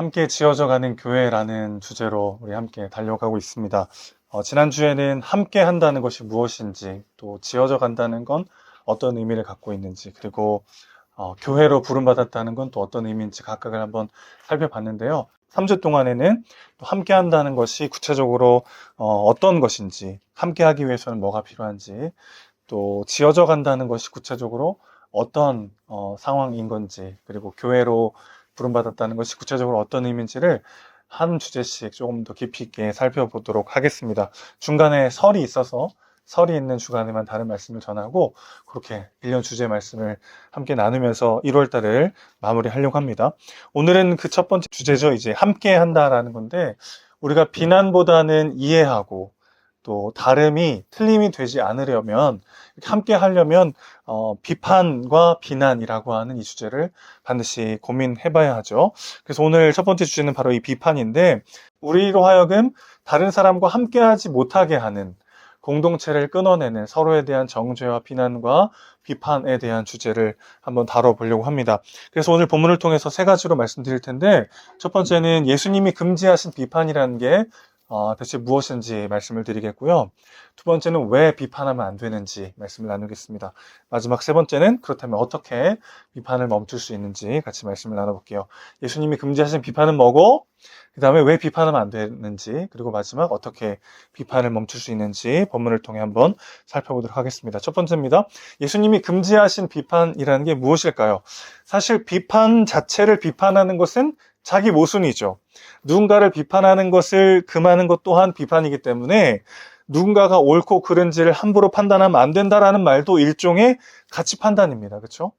함께 지어져가는 교회라는 주제로 우리 함께 달려가고 있습니다. 어, 지난주에는 함께 한다는 것이 무엇인지, 또 지어져 간다는 건 어떤 의미를 갖고 있는지, 그리고 어, 교회로 부름받았다는 건 또 어떤 의미인지 각각을 한번 살펴봤는데요. 3주 동안에는 또 함께 한다는 것이 구체적으로 어, 떤 것인지, 함께 하기 위해서는 뭐가 필요한지, 또 지어져 간다는 것이 구체적으로 어떤 어, 상황인 건지, 그리고 교회로 부름받았다는 것이 구체적으로 어떤 의미인지를 한 주제씩 조금 더 깊이 있게 살펴보도록 하겠습니다. 중간에 설이 있어서 설이 있는 주간에만 다른 말씀을 전하고 그렇게 1년 주제 말씀을 함께 나누면서 1월 달을 마무리하려고 합니다. 오늘은 그 첫 번째 주제죠. 이제 함께 한다라는 건데 우리가 비난보다는 이해하고 또 다름이 틀림이 되지 않으려면 함께 하려면 어, 비판과 비난이라고 하는 이 주제를 반드시 고민해봐야 하죠. 그래서 오늘 첫 번째 주제는 바로 이 비판인데 우리로 하여금 다른 사람과 함께하지 못하게 하는 공동체를 끊어내는 서로에 대한 정죄와 비난과 비판에 대한 주제를 한번 다뤄보려고 합니다. 그래서 오늘 본문을 통해서 세 가지로 말씀드릴 텐데 첫 번째는 예수님이 금지하신 비판이라는 게 어, 대체 무엇인지 말씀을 드리겠고요. 두 번째는 왜 비판하면 안 되는지 말씀을 나누겠습니다. 마지막 세 번째는 그렇다면 어떻게 비판을 멈출 수 있는지 같이 말씀을 나눠볼게요. 예수님이 금지하신 비판은 뭐고, 그 다음에 왜 비판하면 안 되는지, 그리고 마지막 어떻게 비판을 멈출 수 있는지 본문을 통해 한번 살펴보도록 하겠습니다. 첫 번째입니다. 예수님이 금지하신 비판이라는 게 무엇일까요? 사실 비판 자체를 비판하는 것은 자기 모순이죠. 누군가를 비판하는 것을 금하는 것 또한 비판이기 때문에 누군가가 옳고 그른지를 함부로 판단하면 안 된다라는 말도 일종의 가치 판단입니다. 그렇죠?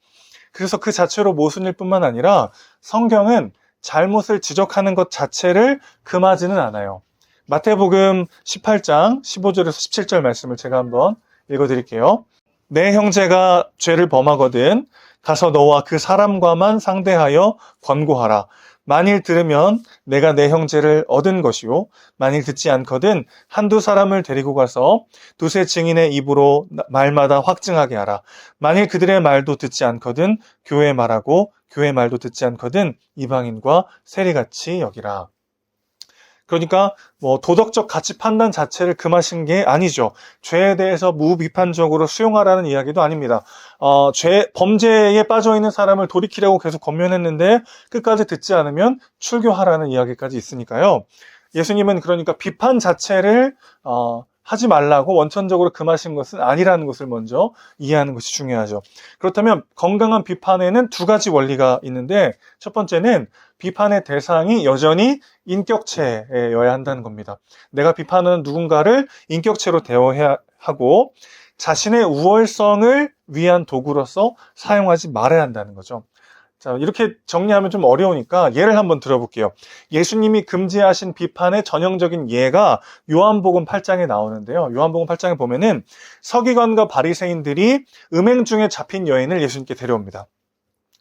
그래서 그 자체로 모순일 뿐만 아니라 성경은 잘못을 지적하는 것 자체를 금하지는 않아요. 마태복음 18장 15절에서 17절 말씀을 제가 한번 읽어 드릴게요. 내 형제가 죄를 범하거든 가서 너와 그 사람과만 상대하여 권고하라. 만일 들으면 내가 내 형제를 얻은 것이요. 만일 듣지 않거든 한두 사람을 데리고 가서 두세 증인의 입으로 말마다 확증하게 하라. 만일 그들의 말도 듣지 않거든 교회 말하고 교회 말도 듣지 않거든 이방인과 세리같이 여기라. 그러니까 뭐 도덕적 가치 판단 자체를 금하신 게 아니죠. 죄에 대해서 무비판적으로 수용하라는 이야기도 아닙니다. 어, 죄 범죄에 빠져 있는 사람을 돌이키려고 계속 권면했는데 끝까지 듣지 않으면 출교하라는 이야기까지 있으니까요. 예수님은 그러니까 비판 자체를 어, 하지 말라고 원천적으로 금하신 것은 아니라는 것을 먼저 이해하는 것이 중요하죠. 그렇다면 건강한 비판에는 두 가지 원리가 있는데 첫 번째는 비판의 대상이 여전히 인격체여야 한다는 겁니다. 내가 비판하는 누군가를 인격체로 대어해야 하고 자신의 우월성을 위한 도구로서 사용하지 말아야 한다는 거죠. 자, 이렇게 정리하면 좀 어려우니까 예를 한번 들어볼게요. 예수님이 금지하신 비판의 전형적인 예가 요한복음 8장에 나오는데요. 요한복음 8장에 보면은 서기관과 바리새인들이 음행 중에 잡힌 여인을 예수님께 데려옵니다.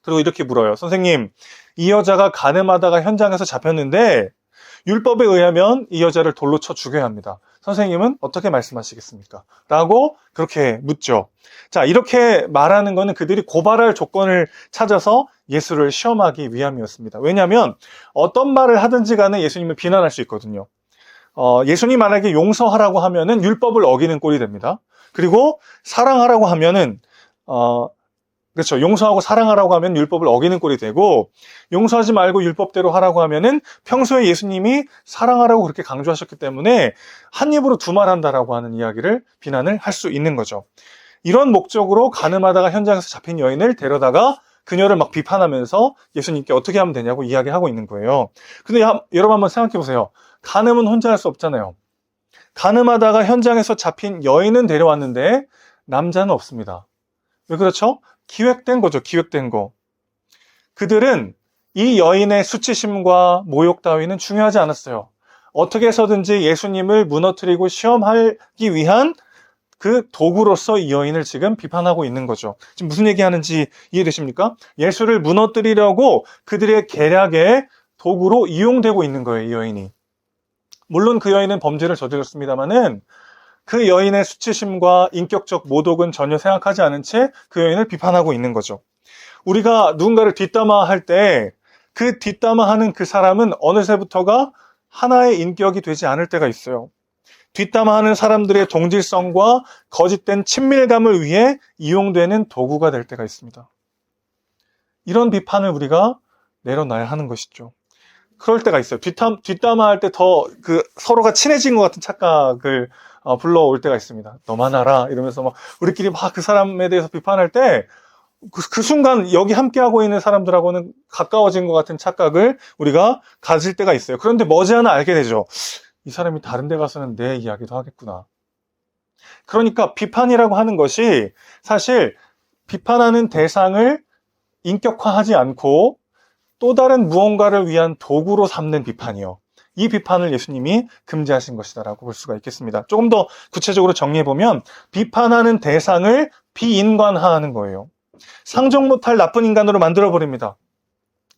그리고 이렇게 물어요. 선생님, 이 여자가 가늠하다가 현장에서 잡혔는데 율법에 의하면 이 여자를 돌로 쳐 죽여야 합니다. 선생님은 어떻게 말씀하시겠습니까? 라고 그렇게 묻죠. 자, 이렇게 말하는 것은 그들이 고발할 조건을 찾아서 예수를 시험하기 위함이었습니다. 왜냐하면 어떤 말을 하든지 간에 예수님을 비난할 수 있거든요. 어, 예수님 만약에 용서하라고 하면은 율법을 어기는 꼴이 됩니다. 그리고 사랑하라고 하면은 어, 그렇죠. 용서하고 사랑하라고 하면 율법을 어기는 꼴이 되고 용서하지 말고 율법대로 하라고 하면은 평소에 예수님이 사랑하라고 그렇게 강조하셨기 때문에 한 입으로 두 말 한다라고 하는 이야기를 비난을 할 수 있는 거죠. 이런 목적으로 가늠하다가 현장에서 잡힌 여인을 데려다가 그녀를 막 비판하면서 예수님께 어떻게 하면 되냐고 이야기하고 있는 거예요. 근데 여러분 한번 생각해 보세요. 가늠은 혼자 할 수 없잖아요. 가늠하다가 현장에서 잡힌 여인은 데려왔는데 남자는 없습니다. 왜 그렇죠? 기획된 거죠. 기획된 거. 그들은 이 여인의 수치심과 모욕 따위는 중요하지 않았어요. 어떻게 해서든지 예수님을 무너뜨리고 시험하기 위한 그 도구로서 이 여인을 지금 비판하고 있는 거죠. 지금 무슨 얘기하는지 이해되십니까? 예수를 무너뜨리려고 그들의 계략의 도구로 이용되고 있는 거예요, 이 여인이. 물론 그 여인은 범죄를 저질렀습니다만은 그 여인의 수치심과 인격적 모독은 전혀 생각하지 않은 채 그 여인을 비판하고 있는 거죠. 우리가 누군가를 뒷담화할 때 그 뒷담화하는 그 사람은 어느새부터가 하나의 인격이 되지 않을 때가 있어요. 뒷담화하는 사람들의 동질성과 거짓된 친밀감을 위해 이용되는 도구가 될 때가 있습니다. 이런 비판을 우리가 내려놔야 하는 것이죠. 그럴 때가 있어요. 뒷담, 뒷담화할 때 더 그 서로가 친해진 것 같은 착각을 어, 불러올 때가 있습니다. 너만 알아. 이러면서 막 우리끼리 막 그 사람에 대해서 비판할 때 그, 그 순간 여기 함께하고 있는 사람들하고는 가까워진 것 같은 착각을 우리가 가질 때가 있어요. 그런데 머지않아 알게 되죠. 이 사람이 다른 데 가서는 내 이야기도 하겠구나. 그러니까 비판이라고 하는 것이 사실 비판하는 대상을 인격화하지 않고 또 다른 무언가를 위한 도구로 삼는 비판이요. 이 비판을 예수님이 금지하신 것이다라고 볼 수가 있겠습니다. 조금 더 구체적으로 정리해보면 비판하는 대상을 비인간화하는 거예요. 상종 못할 나쁜 인간으로 만들어버립니다.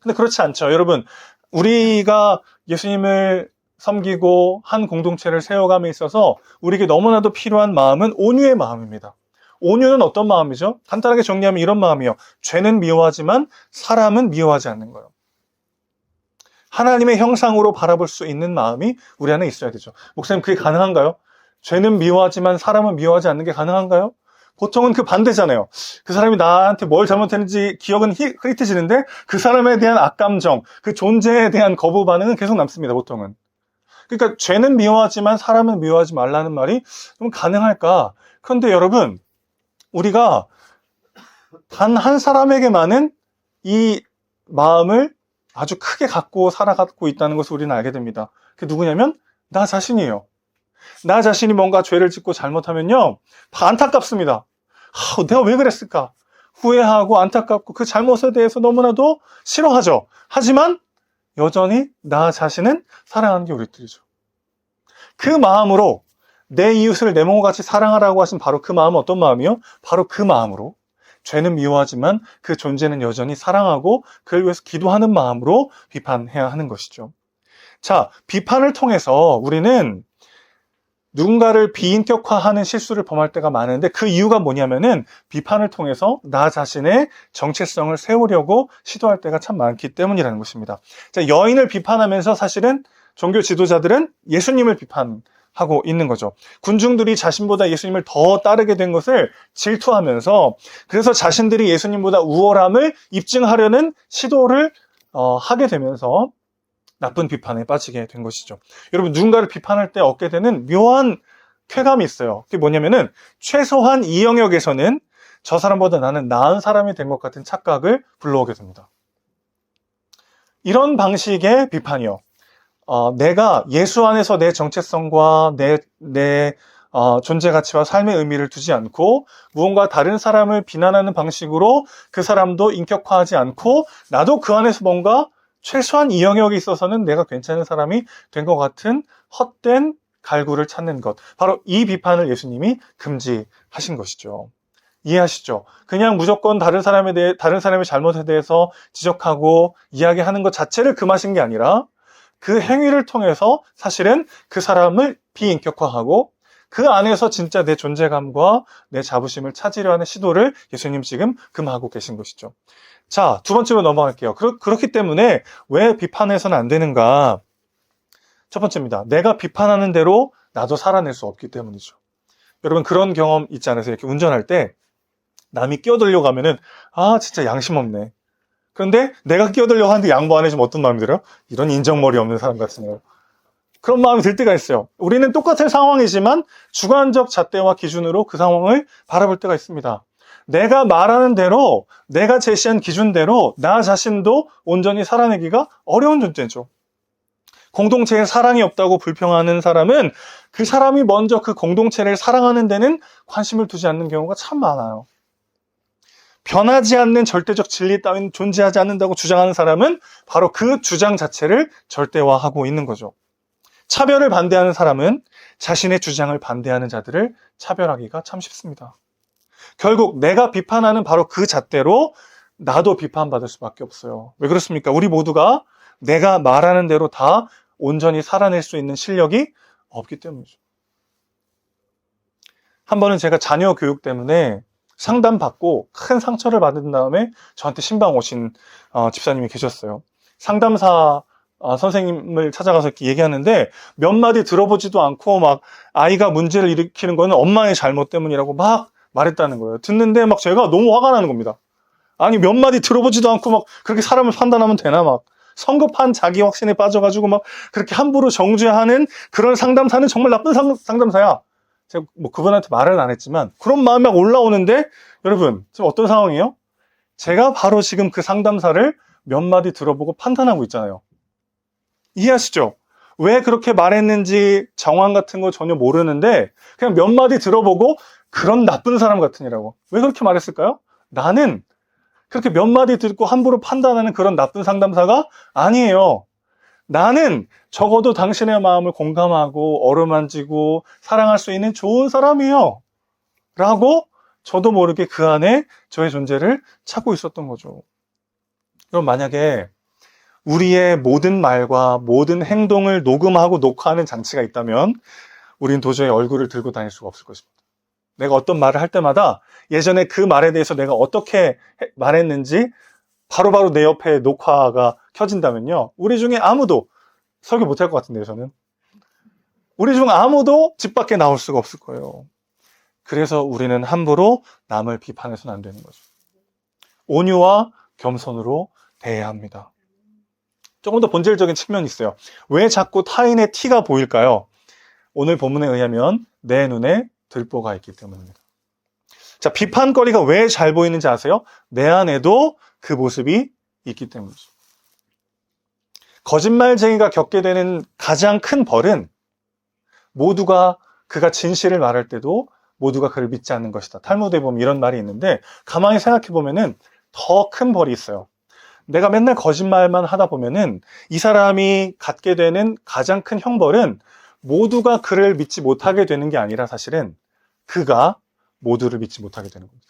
근데 그렇지 않죠. 여러분, 우리가 예수님을 섬기고 한 공동체를 세워감에 있어서 우리에게 너무나도 필요한 마음은 온유의 마음입니다. 온유는 어떤 마음이죠? 간단하게 정리하면 이런 마음이요. 죄는 미워하지만 사람은 미워하지 않는 거예요. 하나님의 형상으로 바라볼 수 있는 마음이 우리 안에 있어야 되죠. 목사님, 그게 가능한가요? 죄는 미워하지만 사람은 미워하지 않는 게 가능한가요? 보통은 그 반대잖아요. 그 사람이 나한테 뭘 잘못했는지 기억은 히- 흐릿해지는데 그 사람에 대한 악감정, 그 존재에 대한 거부 반응은 계속 남습니다, 보통은. 그러니까 죄는 미워하지만 사람은 미워하지 말라는 말이 좀 가능할까? 그런데 여러분, 우리가 단 한 사람에게만은 이 마음을 아주 크게 갖고 살아가고 있다는 것을 우리는 알게 됩니다. 그게 누구냐면 나 자신이에요. 나 자신이 뭔가 죄를 짓고 잘못하면요, 안타깝습니다. 아, 내가 왜 그랬을까? 후회하고 안타깝고 그 잘못에 대해서 너무나도 싫어하죠. 하지만 여전히 나 자신은 사랑하는 게 우리들이죠. 그 마음으로 내 이웃을 내 몸과 같이 사랑하라고 하신 바로 그 마음은 어떤 마음이요? 바로 그 마음으로 죄는 미워하지만 그 존재는 여전히 사랑하고 그를 위해서 기도하는 마음으로 비판해야 하는 것이죠. 자, 비판을 통해서 우리는 누군가를 비인격화하는 실수를 범할 때가 많은데 그 이유가 뭐냐면은 비판을 통해서 나 자신의 정체성을 세우려고 시도할 때가 참 많기 때문이라는 것입니다. 자, 여인을 비판하면서 사실은 종교 지도자들은 예수님을 비판하고 있는 거죠. 군중들이 자신보다 예수님을 더 따르게 된 것을 질투하면서 그래서 자신들이 예수님보다 우월함을 입증하려는 시도를 어, 하게 되면서 나쁜 비판에 빠지게 된 것이죠. 여러분 누군가를 비판할 때 얻게 되는 묘한 쾌감이 있어요. 그게 뭐냐면은 최소한 이 영역에서는 저 사람보다 나는 나은 사람이 된 것 같은 착각을 불러오게 됩니다. 이런 방식의 비판이요. 어, 내가 예수 안에서 내 정체성과 내, 내 어, 존재 가치와 삶의 의미를 두지 않고 무언가 다른 사람을 비난하는 방식으로 그 사람도 인격화하지 않고 나도 그 안에서 뭔가 최소한 이 영역에 있어서는 내가 괜찮은 사람이 된 것 같은 헛된 갈구를 찾는 것. 바로 이 비판을 예수님이 금지하신 것이죠. 이해하시죠? 그냥 무조건 다른 사람에 대해, 다른 사람의 잘못에 대해서 지적하고 이야기하는 것 자체를 금하신 게 아니라 그 행위를 통해서 사실은 그 사람을 비인격화하고 그 안에서 진짜 내 존재감과 내 자부심을 찾으려 하는 시도를 예수님 지금 금하고 계신 것이죠. 자, 두 번째로 넘어갈게요. 그렇, 그렇기 때문에 왜 비판해서는 안 되는가? 첫 번째입니다. 내가 비판하는 대로 나도 살아낼 수 없기 때문이죠. 여러분 그런 경험 있지 않으세요? 이렇게 운전할 때 남이 끼어들려고 하면은 아 진짜 양심 없네. 그런데 내가 끼어들려고 하는데 양보 안 해주면 어떤 마음이 들어요? 이런 인정머리 없는 사람 같으네요. 그런 마음이 들 때가 있어요. 우리는 똑같은 상황이지만 주관적 잣대와 기준으로 그 상황을 바라볼 때가 있습니다. 내가 말하는 대로, 내가 제시한 기준대로 나 자신도 온전히 살아내기가 어려운 존재죠. 공동체에 사랑이 없다고 불평하는 사람은 그 사람이 먼저 그 공동체를 사랑하는 데는 관심을 두지 않는 경우가 참 많아요. 변하지 않는 절대적 진리 따윈 존재하지 않는다고 주장하는 사람은 바로 그 주장 자체를 절대화하고 있는 거죠. 차별을 반대하는 사람은 자신의 주장을 반대하는 자들을 차별하기가 참 쉽습니다. 결국 내가 비판하는 바로 그 잣대로 나도 비판받을 수밖에 없어요. 왜 그렇습니까? 우리 모두가 내가 말하는 대로 다 온전히 살아낼 수 있는 실력이 없기 때문이죠. 한 번은 제가 자녀 교육 때문에 상담받고 큰 상처를 받은 다음에 저한테 신방 오신 어, 집사님이 계셨어요. 상담사 아, 선생님을 찾아가서 이렇게 얘기하는데 몇 마디 들어보지도 않고 막 아이가 문제를 일으키는 거는 엄마의 잘못 때문이라고 막 말했다는 거예요. 듣는데 막 제가 너무 화가 나는 겁니다. 아니 몇 마디 들어보지도 않고 막 그렇게 사람을 판단하면 되나 막 성급한 자기 확신에 빠져가지고 막 그렇게 함부로 정죄하는 그런 상담사는 정말 나쁜 상, 상담사야. 제가 뭐 그분한테 말은 안 했지만 그런 마음이 막 올라오는데 여러분 지금 어떤 상황이에요? 제가 바로 지금 그 상담사를 몇 마디 들어보고 판단하고 있잖아요. 이해하시죠? 왜 그렇게 말했는지 정황 같은 거 전혀 모르는데 그냥 몇 마디 들어보고 그런 나쁜 사람 같으니라고. 왜 그렇게 말했을까요? 나는 그렇게 몇 마디 듣고 함부로 판단하는 그런 나쁜 상담사가 아니에요. 나는 적어도 당신의 마음을 공감하고 어루만지고 사랑할 수 있는 좋은 사람이에요. 라고 저도 모르게 그 안에 저의 존재를 찾고 있었던 거죠. 그럼 만약에 우리의 모든 말과 모든 행동을 녹음하고 녹화하는 장치가 있다면 우린 도저히 얼굴을 들고 다닐 수가 없을 것입니다. 내가 어떤 말을 할 때마다 예전에 그 말에 대해서 내가 어떻게 해- 말했는지 바로 바로 내 옆에 녹화가 켜진다면요. 우리 중에 아무도 설교 못할 것 같은데요, 저는. 우리 중 아무도 집 밖에 나올 수가 없을 거예요. 그래서 우리는 함부로 남을 비판해서는 안 되는 거죠. 온유와 겸손으로 대해야 합니다. 조금 더 본질적인 측면이 있어요. 왜 자꾸 타인의 티가 보일까요? 오늘 본문에 의하면 내 눈에 들보가 있기 때문입니다. 자, 비판거리가 왜 잘 보이는지 아세요? 내 안에도 그 모습이 있기 때문이죠. 거짓말쟁이가 겪게 되는 가장 큰 벌은 모두가 그가 진실을 말할 때도 모두가 그를 믿지 않는 것이다. 탈무드에 보면 이런 말이 있는데 가만히 생각해 보면은 더 큰 벌이 있어요. 내가 맨날 거짓말만 하다 보면은 이 사람이 갖게 되는 가장 큰 형벌은 모두가 그를 믿지 못하게 되는 게 아니라 사실은 그가 모두를 믿지 못하게 되는 겁니다.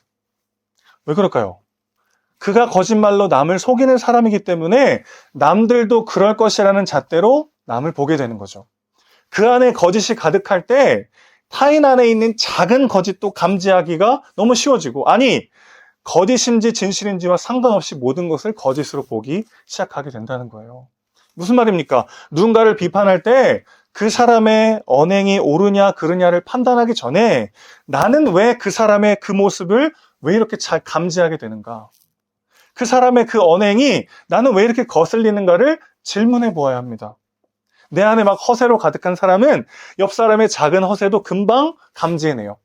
왜 그럴까요? 그가 거짓말로 남을 속이는 사람이기 때문에 남들도 그럴 것이라는 잣대로 남을 보게 되는 거죠. 그 안에 거짓이 가득할 때 타인 안에 있는 작은 거짓도 감지하기가 너무 쉬워지고, 아니, 거짓인지 진실인지와 상관없이 모든 것을 거짓으로 보기 시작하게 된다는 거예요. 무슨 말입니까? 누군가를 비판할 때 그 사람의 언행이 옳으냐 그르냐를 판단하기 전에 나는 왜 그 사람의 그 모습을 왜 이렇게 잘 감지하게 되는가? 그 사람의 그 언행이 나는 왜 이렇게 거슬리는가를 질문해 보아야 합니다. 내 안에 막 허세로 가득한 사람은 옆 사람의 작은 허세도 금방 감지해내요.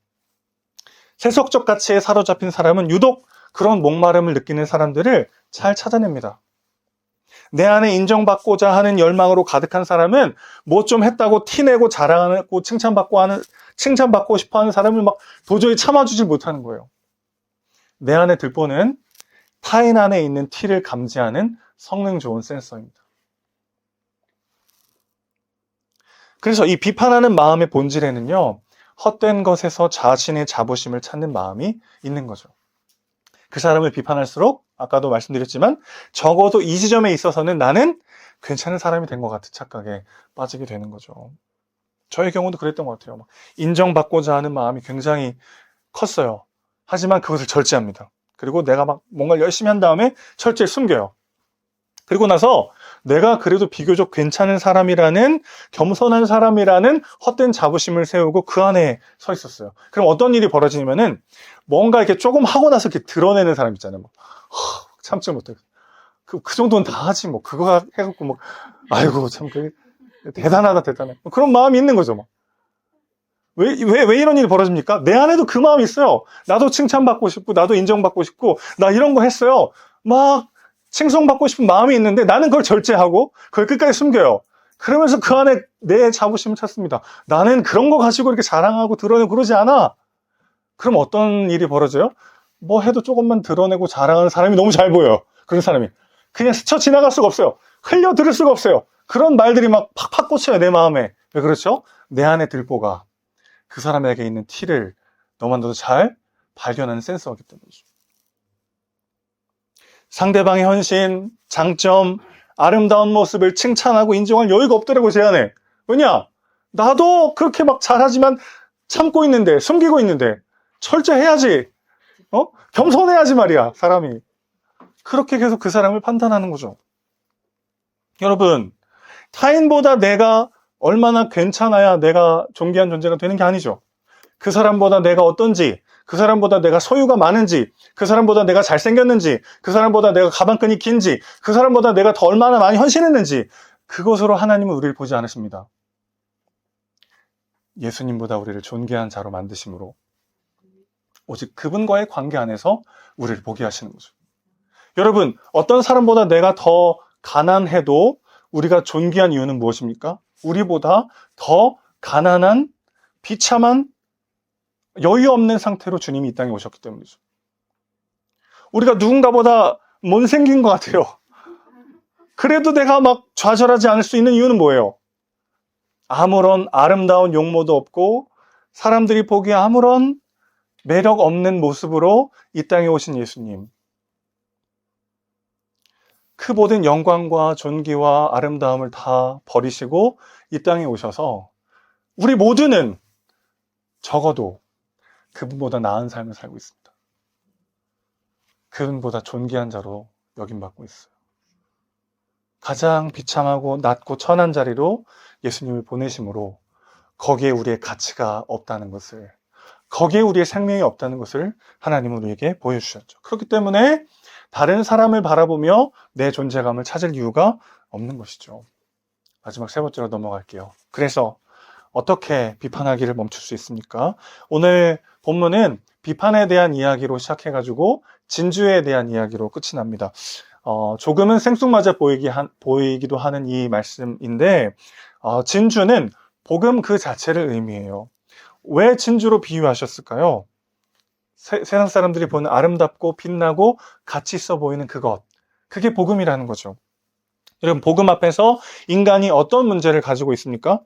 세속적 가치에 사로잡힌 사람은 유독 그런 목마름을 느끼는 사람들을 잘 찾아냅니다. 내 안에 인정받고자 하는 열망으로 가득한 사람은 뭐 좀 했다고 티내고 자랑하고 칭찬받고 하는 칭찬받고 싶어 하는 사람을 막 도저히 참아주질 못하는 거예요. 내 안에 들보는 타인 안에 있는 티를 감지하는 성능 좋은 센서입니다. 그래서 이 비판하는 마음의 본질에는요, 헛된 것에서 자신의 자부심을 찾는 마음이 있는 거죠. 그 사람을 비판할수록 아까도 말씀드렸지만 적어도 이 지점에 있어서는 나는 괜찮은 사람이 된 것 같은 착각에 빠지게 되는 거죠. 저의 경우도 그랬던 것 같아요. 막 인정받고자 하는 마음이 굉장히 컸어요. 하지만 그것을 절제합니다. 그리고 내가 막 뭔가를 열심히 한 다음에 철저히 숨겨요. 그리고 나서 내가 그래도 비교적 괜찮은 사람이라는 겸손한 사람이라는 헛된 자부심을 세우고 그 안에 서 있었어요. 그럼 어떤 일이 벌어지냐면은 뭔가 이렇게 조금 하고 나서 이렇게 드러내는 사람 있잖아요. 막, 허, 참지 못해. 그, 그 정도는 다 하지 뭐 그거 해갖고 뭐 아이고 참그 대단하다 대단해. 뭐 그런 마음이 있는 거죠. 막. 왜, 왜, 왜 이런 일이 벌어집니까? 내 안에도 그 마음이 있어요. 나도 칭찬받고 싶고, 나도 인정받고 싶고, 나 이런 거 했어요. 막, 칭송받고 싶은 마음이 있는데 나는 그걸 절제하고, 그걸 끝까지 숨겨요. 그러면서 그 안에 내 자부심을 찾습니다. 나는 그런 거 가지고 이렇게 자랑하고 드러내고 그러지 않아. 그럼 어떤 일이 벌어져요? 뭐 해도 조금만 드러내고 자랑하는 사람이 너무 잘 보여요. 그런 사람이. 그냥 스쳐 지나갈 수가 없어요. 흘려 들을 수가 없어요. 그런 말들이 막 팍팍 꽂혀요, 내 마음에. 왜 그렇죠? 내 안에 들보가 그 사람에게 있는 티를 너만도 잘 발견하는 센서이기 때문이죠. 상대방의 헌신, 장점, 아름다운 모습을 칭찬하고 인정할 여유가 없더라고, 제 안에. 왜냐? 나도 그렇게 막 잘하지만 참고 있는데, 숨기고 있는데, 철저해야지. 어? 겸손해야지 말이야, 사람이. 그렇게 계속 그 사람을 판단하는 거죠. 여러분, 타인보다 내가 얼마나 괜찮아야 내가 존귀한 존재가 되는 게 아니죠. 그 사람보다 내가 어떤지, 그 사람보다 내가 소유가 많은지, 그 사람보다 내가 잘생겼는지, 그 사람보다 내가 가방끈이 긴지, 그 사람보다 내가 더 얼마나 많이 헌신했는지, 그것으로 하나님은 우리를 보지 않으십니다. 예수님보다 우리를 존귀한 자로 만드심으로 오직 그분과의 관계 안에서 우리를 보게 하시는 거죠. 여러분, 어떤 사람보다 내가 더 가난해도 우리가 존귀한 이유는 무엇입니까? 우리보다 더 가난한, 비참한, 여유 없는 상태로 주님이 이 땅에 오셨기 때문이죠. 우리가 누군가보다 못생긴 것 같아요. 그래도 내가 막 좌절하지 않을 수 있는 이유는 뭐예요? 아무런 아름다운 용모도 없고 사람들이 보기에 아무런 매력 없는 모습으로 이 땅에 오신 예수님. 그 모든 영광과 존귀와 아름다움을 다 버리시고 이 땅에 오셔서 우리 모두는 적어도 그분보다 나은 삶을 살고 있습니다. 그분보다 존귀한 자로 여김받고 있어요. 가장 비참하고 낮고 천한 자리로 예수님을 보내심으로 거기에 우리의 가치가 없다는 것을 거기에 우리의 생명이 없다는 것을 하나님은 우리에게 보여주셨죠. 그렇기 때문에 다른 사람을 바라보며 내 존재감을 찾을 이유가 없는 것이죠. 마지막 세 번째로 넘어갈게요. 그래서 어떻게 비판하기를 멈출 수 있습니까? 오늘 본문은 비판에 대한 이야기로 시작해가지고 진주에 대한 이야기로 끝이 납니다. 어, 조금은 생뚱맞아 보이기 한, 보이기도 하는 이 말씀인데 어, 진주는 복음 그 자체를 의미해요. 왜 진주로 비유하셨을까요? 세, 상 사람들이 보는 아름답고 빛나고 가치 있어 보이는 그것. 그게 복음이라는 거죠. 여러분, 복음 앞에서 인간이 어떤 문제를 가지고 있습니까?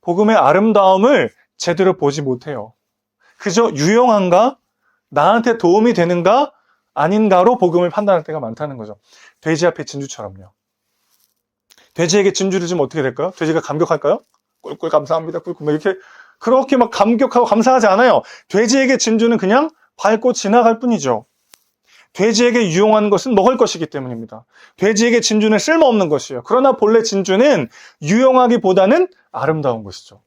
복음의 아름다움을 제대로 보지 못해요. 그저 유용한가? 나한테 도움이 되는가? 아닌가로 복음을 판단할 때가 많다는 거죠. 돼지 앞에 진주처럼요. 돼지에게 진주를 주면 어떻게 될까요? 돼지가 감격할까요? 꿀꿀 감사합니다. 꿀꿀 이렇게 그렇게 막 감격하고 감사하지 않아요. 돼지에게 진주는 그냥 밟고 지나갈 뿐이죠. 돼지에게 유용한 것은 먹을 것이기 때문입니다. 돼지에게 진주는 쓸모없는 것이에요. 그러나 본래 진주는 유용하기보다는 아름다운 것이죠.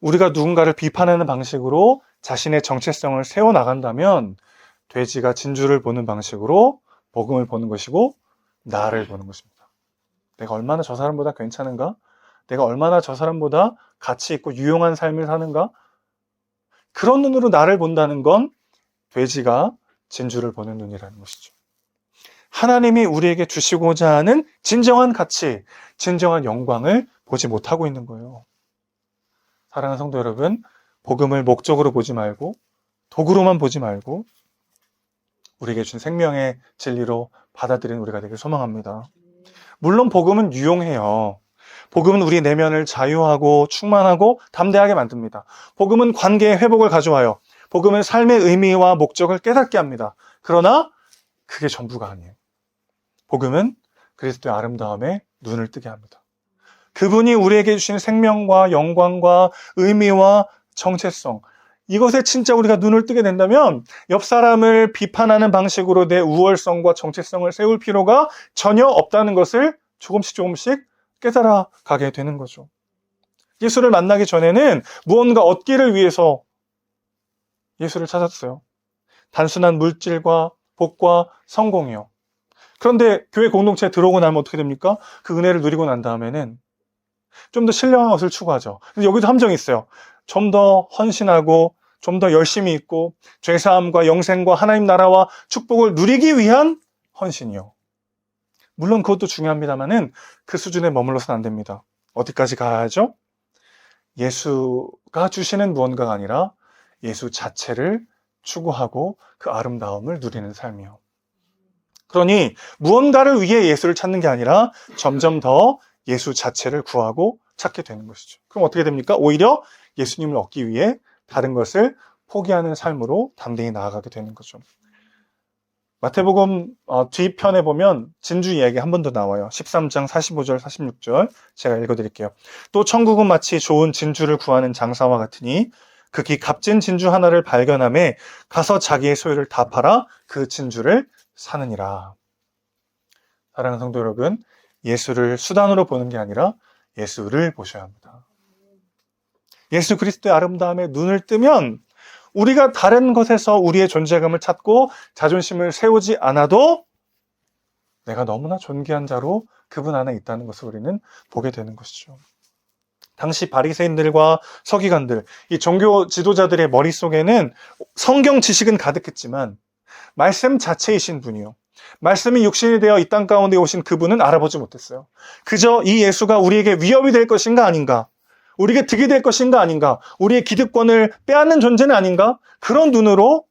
우리가 누군가를 비판하는 방식으로 자신의 정체성을 세워나간다면 돼지가 진주를 보는 방식으로 복음을 보는 것이고 나를 보는 것입니다. 내가 얼마나 저 사람보다 괜찮은가? 내가 얼마나 저 사람보다 가치 있고 유용한 삶을 사는가? 그런 눈으로 나를 본다는 건 돼지가 진주를 보는 눈이라는 것이죠. 하나님이 우리에게 주시고자 하는 진정한 가치, 진정한 영광을 보지 못하고 있는 거예요. 사랑하는 성도 여러분, 복음을 목적으로 보지 말고 도구로만 보지 말고 우리에게 준 생명의 진리로 받아들이는 우리가 되길 소망합니다. 물론 복음은 유용해요. 복음은 우리 내면을 자유하고 충만하고 담대하게 만듭니다. 복음은 관계의 회복을 가져와요. 복음은 삶의 의미와 목적을 깨닫게 합니다. 그러나 그게 전부가 아니에요. 복음은 그리스도의 아름다움에 눈을 뜨게 합니다. 그분이 우리에게 주신 생명과 영광과 의미와 정체성, 이것에 진짜 우리가 눈을 뜨게 된다면 옆 사람을 비판하는 방식으로 내 우월성과 정체성을 세울 필요가 전혀 없다는 것을 조금씩 조금씩 깨달아 가게 되는 거죠. 예수를 만나기 전에는 무언가 얻기를 위해서 예수를 찾았어요. 단순한 물질과 복과 성공이요. 그런데 교회 공동체에 들어오고 나면 어떻게 됩니까? 그 은혜를 누리고 난 다음에는 좀 더 신령한 것을 추구하죠. 근데 여기도 함정이 있어요. 좀 더 헌신하고 좀 더 열심히 있고 죄사함과 영생과 하나님 나라와 축복을 누리기 위한 헌신이요. 물론 그것도 중요합니다만은 그 수준에 머물러서는 안 됩니다. 어디까지 가야죠? 예수가 주시는 무언가가 아니라 예수 자체를 추구하고 그 아름다움을 누리는 삶이요. 그러니 무언가를 위해 예수를 찾는 게 아니라 점점 더 예수 자체를 구하고 찾게 되는 것이죠. 그럼 어떻게 됩니까? 오히려 예수님을 얻기 위해 다른 것을 포기하는 삶으로 담대히 나아가게 되는 거죠. 마태복음 어, 뒤편에 보면 진주 이야기 한 번 더 나와요. 13장 45절 46절 제가 읽어드릴게요. 또 천국은 마치 좋은 진주를 구하는 장사와 같으니 극히 값진 진주 하나를 발견함에 가서 자기의 소유를 다 팔아 그 진주를 사느니라. 사랑하는 성도 여러분, 예수를 수단으로 보는 게 아니라 예수를 보셔야 합니다. 예수 그리스도의 아름다움에 눈을 뜨면 우리가 다른 것에서 우리의 존재감을 찾고 자존심을 세우지 않아도 내가 너무나 존귀한 자로 그분 안에 있다는 것을 우리는 보게 되는 것이죠. 당시 바리새인들과 서기관들, 이 종교 지도자들의 머릿속에는 성경 지식은 가득했지만 말씀 자체이신 분이요. 말씀이 육신이 되어 이 땅 가운데 오신 그분은 알아보지 못했어요. 그저 이 예수가 우리에게 위협이 될 것인가 아닌가, 우리에게 득이 될 것인가 아닌가, 우리의 기득권을 빼앗는 존재는 아닌가, 그런 눈으로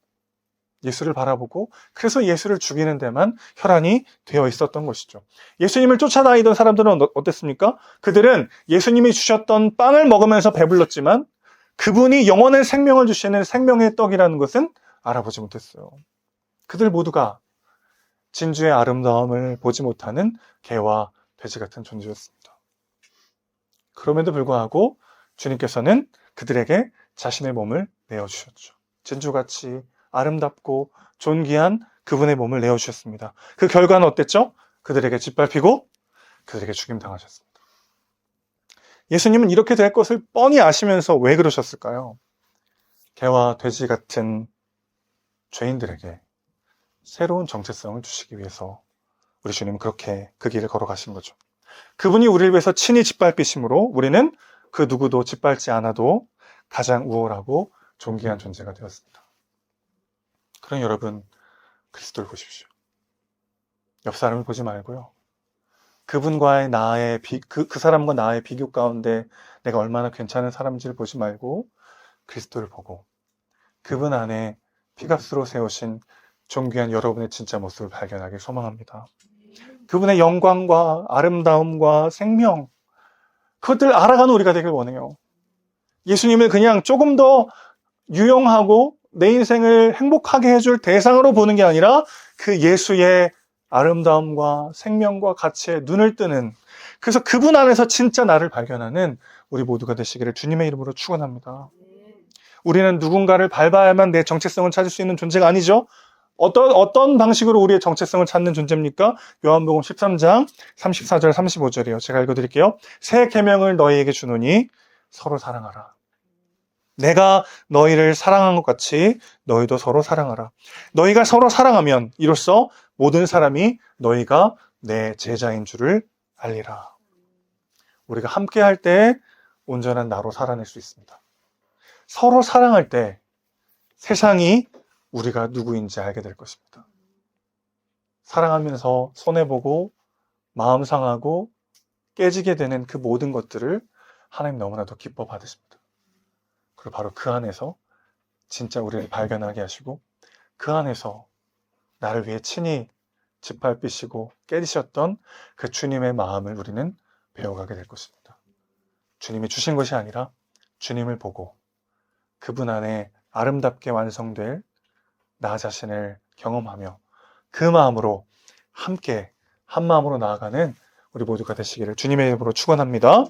예수를 바라보고 그래서 예수를 죽이는 데만 혈안이 되어 있었던 것이죠. 예수님을 쫓아다니던 사람들은 어- 어땠습니까? 그들은 예수님이 주셨던 빵을 먹으면서 배불렀지만 그분이 영원한 생명을 주시는 생명의 떡이라는 것은 알아보지 못했어요. 그들 모두가 진주의 아름다움을 보지 못하는 개와 돼지 같은 존재였습니다. 그럼에도 불구하고 주님께서는 그들에게 자신의 몸을 내어주셨죠. 진주같이 아름답고 존귀한 그분의 몸을 내어주셨습니다. 그 결과는 어땠죠? 그들에게 짓밟히고 그들에게 죽임당하셨습니다. 예수님은 이렇게 될 것을 뻔히 아시면서 왜 그러셨을까요? 개와 돼지 같은 죄인들에게 새로운 정체성을 주시기 위해서 우리 주님은 그렇게 그 길을 걸어가신 거죠. 그분이 우리를 위해서 친히 짓밟히심으로 우리는 그 누구도 짓밟지 않아도 가장 우월하고 존귀한 존재가 되었습니다. 그럼 여러분 그리스도를 보십시오. 옆 사람을 보지 말고요. 그분과의 나의 비, 그, 그 사람과 나의 비교 가운데 내가 얼마나 괜찮은 사람인지를 보지 말고 그리스도를 보고 그분 안에 피값으로 세우신 존귀한 여러분의 진짜 모습을 발견하길 소망합니다. 그분의 영광과 아름다움과 생명, 그것들 알아가는 우리가 되길 원해요. 예수님을 그냥 조금 더 유용하고 내 인생을 행복하게 해줄 대상으로 보는 게 아니라 그 예수의 아름다움과 생명과 가치에 눈을 뜨는 그래서 그분 안에서 진짜 나를 발견하는 우리 모두가 되시기를 주님의 이름으로 축원합니다. 우리는 누군가를 밟아야만 내 정체성을 찾을 수 있는 존재가 아니죠. 어떤 어떤 방식으로 우리의 정체성을 찾는 존재입니까? 요한복음 13장 34절 35절이요. 제가 읽어 드릴게요. 새 계명을 너희에게 주노니 서로 사랑하라. 내가 너희를 사랑한 것 같이 너희도 서로 사랑하라. 너희가 서로 사랑하면 이로써 모든 사람이 너희가 내 제자인 줄을 알리라. 우리가 함께 할 때 온전한 나로 살아낼 수 있습니다. 서로 사랑할 때 세상이 우리가 누구인지 알게 될 것입니다. 사랑하면서 손해보고 마음 상하고 깨지게 되는 그 모든 것들을 하나님 너무나도 기뻐 받으십니다. 그리고 바로 그 안에서 진짜 우리를 발견하게 하시고 그 안에서 나를 위해 친히 짓밟히시고 깨지셨던 그 주님의 마음을 우리는 배워가게 될 것입니다. 주님이 주신 것이 아니라 주님을 보고 그분 안에 아름답게 완성될 나 자신을 경험하며 그 마음으로 함께 한 마음으로 나아가는 우리 모두가 되시기를 주님의 이름으로 축원합니다.